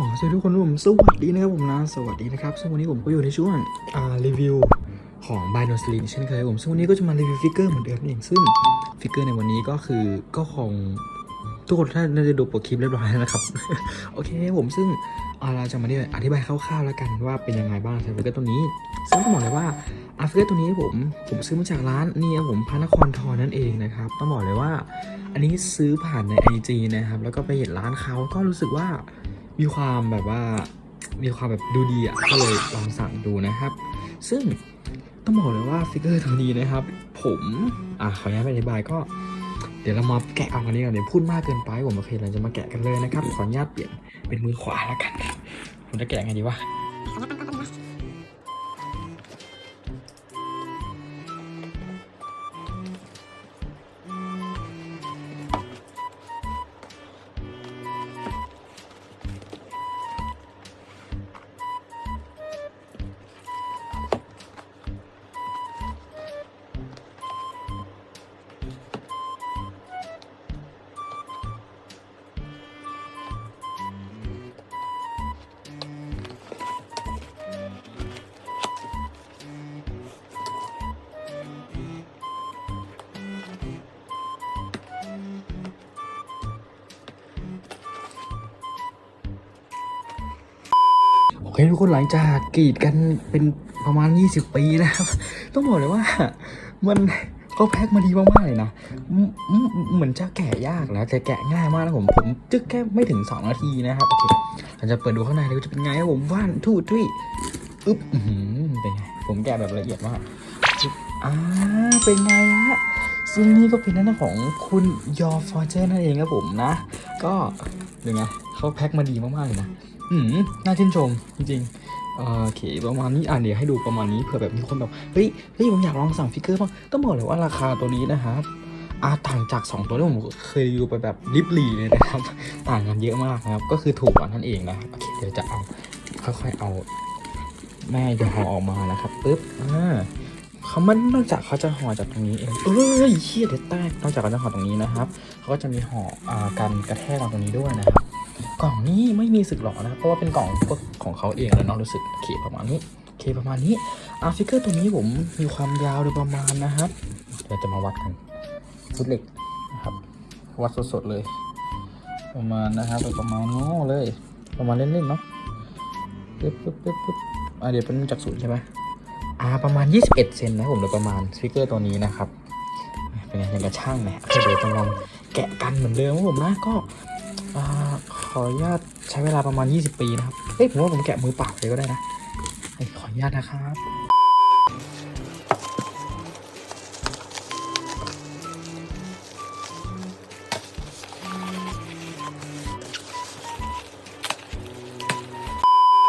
ขอสวัสดีทุกคนผมสวัสดีนะครับผมนะสวัสดีนะครับซึ่งวันนี้ผมก็อยู่ในช่วงอ่ารีวิวของ b i n o s l i n เช่นเคยผมซึ่งวันนี้ก็จะมารีวิวฟิกเกอร์เหมือนเดิมนั่นเองซึ่งฟิกเกอร์ในวันนี้ก็คือก็คงทุกคนท่านน่าจะดูโปรคลิปเรียบร้อยแล้วนะครับ โอเคผมซึ่งเราจะมาอธิบายคร่าวๆแล้วกันว่าเป็นยังไงบ้างสำหรับฟิกเกอร์ตัวนี้ ซึ่งต้องบอกเลยว่าอาฟิกเกอร์ตัวนี้ผมผมซื้อมาจากร้านนี่ครับผมพระนครทอนั่นเองนะครับต้องบอกเลยว่า อันนี้ซื้อผ่านใน IG นะครับแล้วก็ไปเห็นร้านเขาก็รู้สึกว่า มีความแบบว่ามีความแบบดูดีอะก็เลยลองสั่งดูนะครับ ซึ่งต้องบอกเลยว่าฟิกเกอร์ตัวนี้นะครับ ผมอะขออนุญาตอธิบายก็ เดี๋ยวเรามาแกะเอากันนี้ก่อนเดี๋ยวพูดมากเกินไปผมโอเคเราจะมาแกะกันเลยนะครับขออนุญาตเปลี่ยนเป็นมือขวาแล้วกันผมจะแกะไงดีวะโอเคทุกคนหลังจากกรีดกันเป็นประมาณ 20 ปีนะครับ ต้องบอกเลยว่า มันเขาแพ็คมาดีมากๆเลยนะเหมือนจะแกะยากนะแต่แกะง่ายมากนะผมผมจึกแค่ไม่ถึง 2 นาทีนะครับโอเคเราจะเปิดดูข้างในเลยว่าจะเป็นไงผมว่านทูทุยอึ๊บเป็นไงผมแกะแบบละเอียดมากอ่าเป็นไงฮะซึ่งนี่ก็เป็นหน้าของคุณยอฟอร์เจอร์นั่นเองครับผมนะ ก็เป็นไงเขาแพ็คมาดีมากๆเลยนะ อืมน่าชื่นชมจริงๆเอ่อโอเคประมาณนี้อ่านเดี๋ยวให้ดูประมาณนี้เผื่อแบบมีคนแบบเฮ้ยเฮ้ยผมอยากลองสั่งฟิกเกอร์บ้างต้องบอกเลยว่าราคาตัวนี้นะครับอาต่างจาก 2 ตัวที่ผมเคยรีวิวไปแบบลิบลีเลยนะครับ ต่างกันเยอะมากนะครับ ก็คือถูกกว่านั่นเองนะโอเคเดี๋ยวจะเอาค่อยๆเอา แม่จะห่อออกมานะครับปึ๊บอ่าเขามันนอกจากเขาจะห่อจากตรงนี้เองเอ้ยเชี่ยเดี๋ยวแตกนอกจากเขาจะห่อตรงนี้นะครับเขาก็จะมีห่ออ่ากันกระแทกมาตรงนี้ด้วยนะครับ กล่องนี้ไม่มีสึกหรอกนะเพราะว่าเป็นกล่องของเขาเองแล้วเนาะรู้สึกเคประมาณนี้เคประมาณนี้อาร์ฟิกเกอร์ตัวนี้ผมมีความยาวโดยประมาณนะครับเดี๋ยวจะมาวัดกันฟุตเหล็กนะครับ วัดสดๆเลย ประมาณนะครับโดยประมาณโน้เลย ประมาณเล่นๆเนาะปึ๊บปึ๊บปึ๊บปึ๊บอะเดี๋ยวเป็นจากศูนย์ใช่ไหมอ่าประมาณ 21เซนนะผมโดยประมาณสปิเกอร์ตัวนี้นะครับเป็นไงยังกระช่างนะโอเคเดี๋ยวจะลองแกะกันเหมือนเดิมครับผมนะก็ ขออนุญาตใช้เวลาประมาณ 20 ปีนะครับ เฮ้ยผมว่าผมแกะมือเปล่าเลยก็ได้นะขออนุญาตนะครับ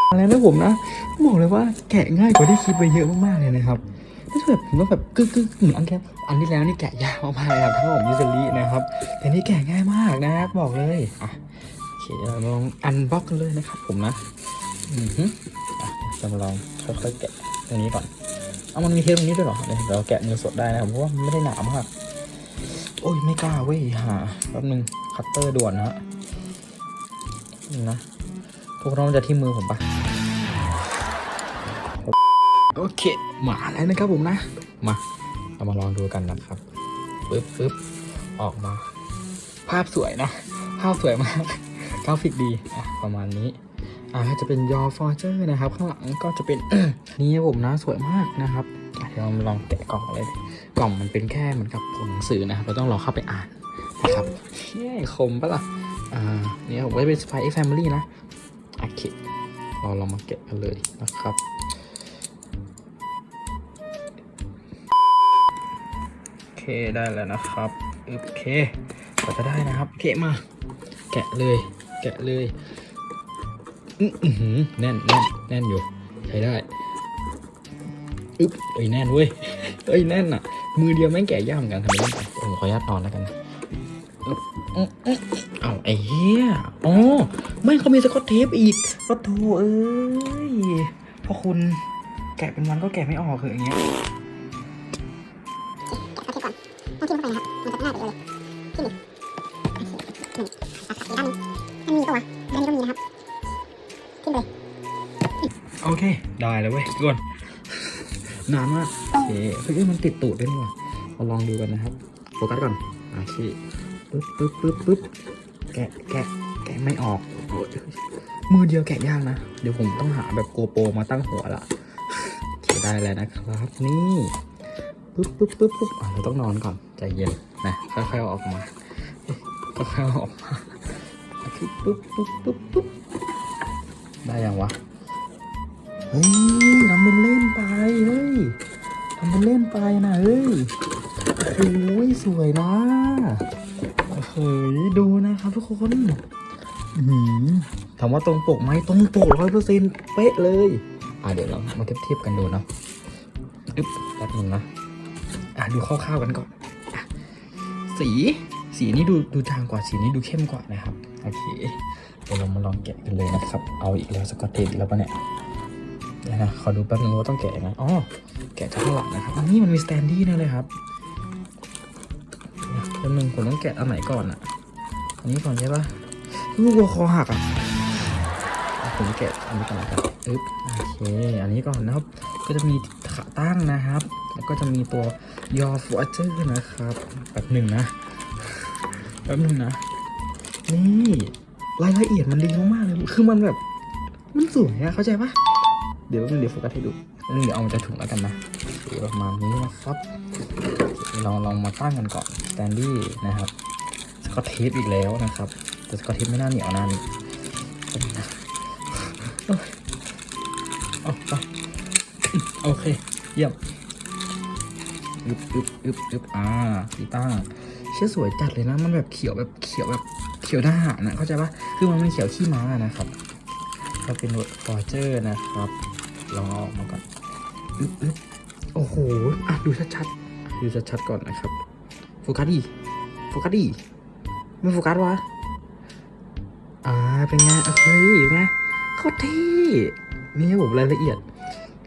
อะไรนะผมนะบอกเลยว่าแกะง่ายกว่าที่คิดไปเยอะมากๆเลยนะครับ นี่แบบผมก็แบบกึกกึกเหมือนอันแกอันที่แล้วนี่แกะยากมากๆเลยครับถ้าผมยูสลีนะครับ แต่นี่แกะง่ายมากนะครับบอกเลยอะโอเคเราลองอันบ็อกกันเลยนะครับ ผมนะอือฮึอะจะมาลองค่อยๆแกะตรงนี้ก่อนเอามันมีเทปตรงนี้ด้วยเหรอเดี๋ยวเราแกะมือสดได้นะผมเพราะว่าไม่ได้หนามากโอ้ยไม่กล้าเว้ยหาแป๊บนึงคัตเตอร์ด่วนนะฮะนี่นะพวกเราจะที่มือผมปะ โอเค มาแล้วนะครับผมนะ มา เรามาลองดูกันนะครับปึ๊บปึ๊บออกมา ภาพสวยนะ ภาพสวยมาก กราฟิกดีอะประมาณนี้ อ่าจะเป็นยอฟอร์เจอร์นะครับ ข้างหลังก็จะเป็นนี่ครับผมนะ สวยมากนะครับเดี๋ยวเราลองแกะกล่องเลย กล่องมันเป็นแค่เหมือนกับผลหนังสือนะครับ เราต้องรอเข้าไปอ่านนะครับเย้คมปะล่ะ อ่า เนี่ยผมไว้เป็นสไปซ์แฟมิลี่นะ โอเค เราลองมาแกะกันเลยนะครับ ได้แล้วนะครับโอเคก็จะได้นะครับโอเคมา แกะเลย แกะเลยอื้อหือแน่นแน่นแน่นอยู่ใช้ได้อึ๊บเอ้ยแน่นเว้ยเอ้ยแน่นอะ มือเดียวแม่งแกะยากเหมือนกันทำไมต้องผมขออนุญาตนอนแล้วกันอึ๊บอื้ออือเอาไอ้เหี้ยอ๋อไม่เขามีสกอตเทปอีกก็โถเอ้ยพอคุณแกะเป็นวันก็แกะไม่ออกเหอะอย่างเงี้ย นะครับมันจะง่ายไปเลยจิ้มดินี่สาขาอีกด้านหนึงมันมีตัวด้านนี้ก็มีนะครับเค ได้แล้วเว้ยทุกคนนานมากโอเคเฮ้ยมันติดตูดด้วยนี่หว่าเราลองดูกันนะครับ โฟกัสก่อนโอเคปึ๊บปึ๊บปึ๊บปึ๊บแกะแกะแกะไม่ออกโอ้ยมือเดียวแกะยากนะ เดี๋ยวผมต้องหาแบบโกโปรมาตั้งหัวละได้แล้วนะครับ นี่ ปึ๊บปึ๊บปึ๊บปึ๊บเราต้องนอนก่อนใจเย็นนะค่อยๆออกมาค่อยๆออกมาโอเคปึ๊บปึ๊บปึ๊บปึ๊บได้ยังวะเฮ้ยทำเป็นเล่นไปเฮ้ยทำเป็นเล่นไปนะเฮ้ยโอ้ยสวยนะเฮ้ยดูนะครับทุกคนหือถามว่าตรงปกไหมตรงปกร้อยเปอร์เซ็นต์เป๊ะเลย อะเดี๋ยวเรามาเทียบๆกันดูเนาะอึ๊บแป๊บนึงนะ อะดูคร่าวๆกันก่อนอะสีสีนี้ดูดูจางกว่าสีนี้ดูเข้มกว่านะครับโอเคเดี๋ยวเรามาลองแกะกันเลยนะครับ เอาอีกแล้วสกอตเทปอีกแล้วปะเนี่ยเดี๋ยวนะขอดูแป๊บนึงว่าต้องแกะยังไงอ๋อแกะจากข้างหลังนะครับอันนี้มันมีสแตนดี้แน่เลยครับแป๊บนึงผมต้องแกะอันไหนก่อนอะอันนี้ก่อนใช่ปะลูกวัวคอหักอะอะผมแกะอันนี้ก่อนครับอึ๊บโอเคอันนี้ก่อนนะครับก็จะมีขาตั้งนะครับ แล้วก็จะมีตัว ยอฟัวเจอร์นะครับแป๊บหนึ่งนะแป๊บหนึ่งนะ นี่รายละเอียดมันดีมากๆเลย คือมันแบบ มันสวยอะเข้าใจปะเดี๋ยวเดี๋ยวโฟกัสให้ดูเดี๋ยวเอามาจากถุงแล้วกันนะประมาณนี้นะครับลองลองมาตั้งกันก่อนสแตนดี้นะครับสกอตเทปอีกแล้วนะครับ แต่สกอตเทปไม่น่าเหนียวนานเอาไปโอเค เยี่ยม อึบอึบอึบอึบอ่าที่ตั้งเชื่อสวยจัดเลยนะ มันแบบเขียวแบบเขียวแบบเขียวทหารนะเข้าใจปะคือมันเป็นเขียวขี้ม้านะครับก็เป็นฟอร์เจอร์นะครับลองเอาออกมาก่อนอึบอึบโอ้โหอะดูชัดๆดูชัดๆก่อนนะครับโฟกัสดีโฟกัสดีไม่โฟกัสวะอ่าเป็นไงโอเคเป็นไงโคตรเท่นี่ผมรายละเอียด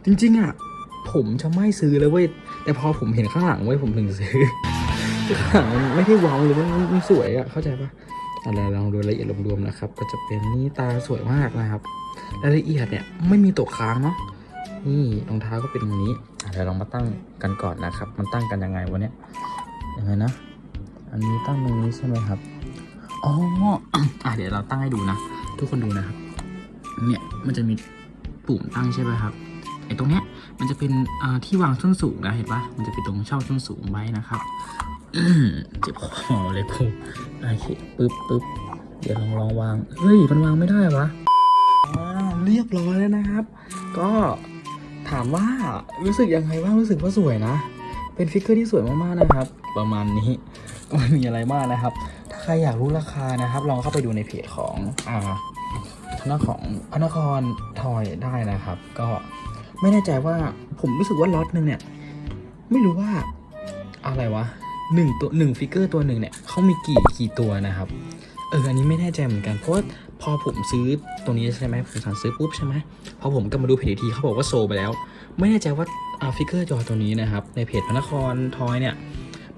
จริงๆอะผมจะไม่ซื้อเลยเว้ย แต่พอผมเห็นข้างหลังเว้ผมถึงซื้อข้างหลังมันไม่ได้ว้าวเลยมันมันสวยอะเข้าใจปะอะไรลองดูรายละเอียดรวมๆนะครับ ก็จะเป็นนี่ตาสวยมากนะครับรายละเอียดเนี่ยไม่มีตกค้างเนาะนี่รองเท้าก็เป็นอย่างนี้เดี๋ยวลองมาตั้งกันก่อนนะครับ มันตั้งกันยังไงวะเนี่ยยังไงนะ อันนี้ตั้งตรงนี้ใช่ไหมครับอ๋ออะเดี๋ยวเราตั้งให้ดูนะ ทุกคนดูนะครับ เนี่ยมันจะมีปุ่มตั้งใช่ไหมครับ ตรงเนี้ยมันจะเป็นที่วางส้นสูงนะเห็นปะมันจะเป็นตรงช่องส้นสูงไว้นะครับเจ็บคอเลยครูโอเคปึ๊บปึ๊บเดี๋ยวลองลองวางเฮ้ยมันวางไม่ได้วะเรียบร้อยแล้วนะครับ ก็ถามว่ารู้สึกยังไงบ้างรู้สึกว่าสวยนะ เป็นฟิกเกอร์ที่สวยมากๆนะครับ ประมาณนี้ไม่มีอะไรมากนะครับ ถ้าใครอยากรู้ราคานะครับลองเข้าไปดูในเพจของอ่าทางของพระนครทอยได้นะครับ ก็ ไม่แน่ใจว่าผมรู้สึกว่าล็อตหนึ่งเนี่ย ไม่รู้ว่าอะไรวะหนึ่งตัวหนึ่งฟิกเกอร์ตัวหนึ่งเนี่ยเขามีกี่กี่ตัวนะครับ เอออันนี้ไม่แน่ใจเหมือนกันเพราะว่าพอผมซื้อตัวนี้ใช่ไหมผมสั่งซื้อปุ๊บใช่ไหมพอผมก็มาดูเพจทีเขาบอกว่าโซไปแล้ว ไม่แน่ใจว่าอาฟิกเกอร์จอตัวนี้นะครับ ในเพจพระนครทอยเนี่ย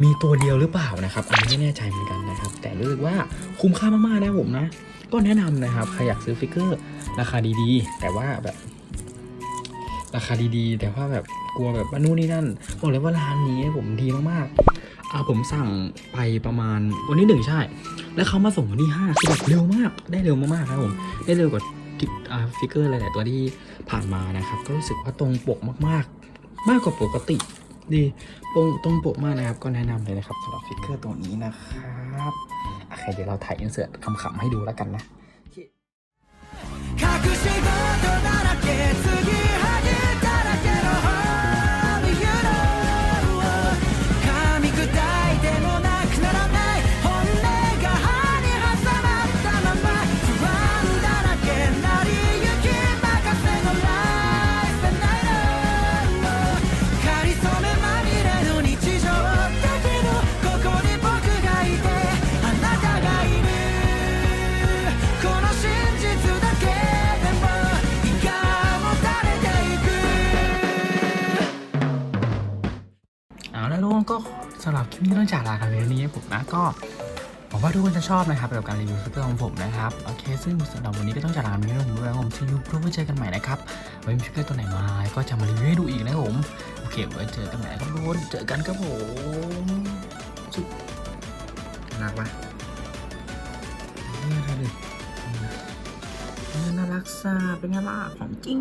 มีตัวเดียวหรือเปล่านะครับอันนี้ไม่แน่ใจเหมือนกันนะครับ แต่รู้สึกว่าคุ้มค่ามากๆนะผมนะ ก็แนะนำนะครับใครอยากซื้อฟิกเกอร์ราคาดีๆ แต่ว่าแบบ ราคาดีๆ แต่ว่าแบบกลัวแบบว่านู่นนี่นั่นบอกเลยว่าร้านนี้ผมดีมากๆอ่าผมสั่งไปประมาณวันที่หนึ่งใช่ แล้วเขามาส่งวันที่ห้าคือแบบเร็วมาก ได้เร็วมากๆครับผม ได้เร็วกว่าฟิกเกอร์หลายๆตัวที่ผ่านมานะครับ ก็รู้สึกว่าตรงปกมากๆ มากกว่าปกติดีตรงตรงปกมากนะครับ ก็แนะนำเลยนะครับสำหรับฟิกเกอร์ตัวนี้นะครับโอเคเดี๋ยวเราถ่ายอินเสิร์ตคำๆให้ดูแล้วกันนะ สำหรับคลิปนี้ต้องจากลากันเลยนี้ผมนะก็หวังว่าทุกคนจะชอบนะครับสำหรับการรีวิวสเกอร์ของผมนะครับโอเคซึ่งสำหรับวันนี้ก็ต้องจากลาไปแล้วผมด้วยนะผมซียูพบเจอกันใหม่นะครับไว้มีสเกอร์ตัวไหนมาก็จะมารีวิวให้ดูอีกนะผมโอเคไว้เจอกันใหม่ครับทุกคนเจอกันครับผมจุ๊บน่ารักปะเนี่ยดูดิเนน่ารักซ่าเป็นไงล่ะของจริง